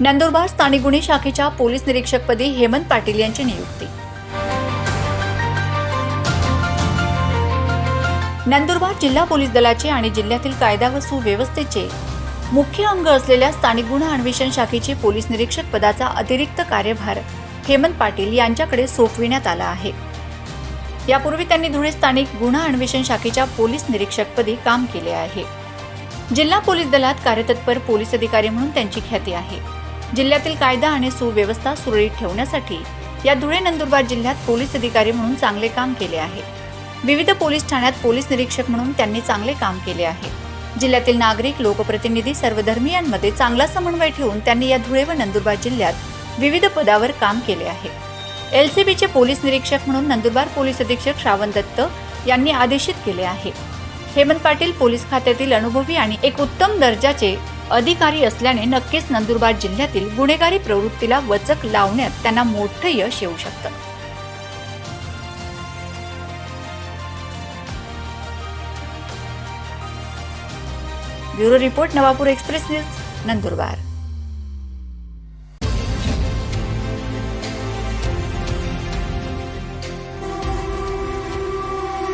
नंदुरबार स्थानिक गुन्हे शाखेच्या पोलीस निरीक्षकपदी हेमंत पाटील यांची नियुक्ती. नंदुरबार जिल्हा पोलीस दलाचे आणि जिल्ह्यातील कायदा व सुव्यवस्थेचे मुख्य अंग असलेल्या स्थानिक गुन्हा अन्वेषण शाखेचे पोलीस निरीक्षक पदाचा अतिरिक्त कार्यभार हेमंत पाटील यांच्याकडे सोपविण्यात आला आहे. यापूर्वी त्यांनी धुळे स्थानिक गुन्हा अन्वेषण शाखेच्या पोलीस निरीक्षकपदी काम केले आहे. जिल्हा पोलीस दलात कार्यतत्पर पोलीस अधिकारी म्हणून त्यांची ख्याती आहे. जिल्ह्यातील कायदा आणि सुव्यवस्था सुरळीत ठेवण्यासाठी या धुळे नंदुरबार जिल्ह्यात पोलीस अधिकारी म्हणून चांगले काम केले आहे. विविध पोलीस ठाण्यात पोलीस निरीक्षक म्हणून त्यांनी चांगले काम केले आहे. जिल्ह्यातील नागरिक लोकप्रतिनिधी सर्व धर्मियांमध्ये चांगला समन्वय ठेवून त्यांनी या धुळे व नंदुरबार जिल्ह्यात विविध पदावर काम केले आहे. एलसीबीचे पोलीस निरीक्षक म्हणून नंदुरबार पोलीस अधीक्षक श्रावण दत्त यांनी आदेशित केले आहे. हेमंत पाटील पोलीस खात्यातील अनुभवी आणि एक उत्तम दर्जाचे अधिकारी असल्याने नक्कीच नंदुरबार जिल्ह्यातील गुन्हेगारी प्रवृत्तीला वचक लावण्यात त्यांना मोठं यश येऊ शकतं. Bureau report Navapur express news Nandurbar.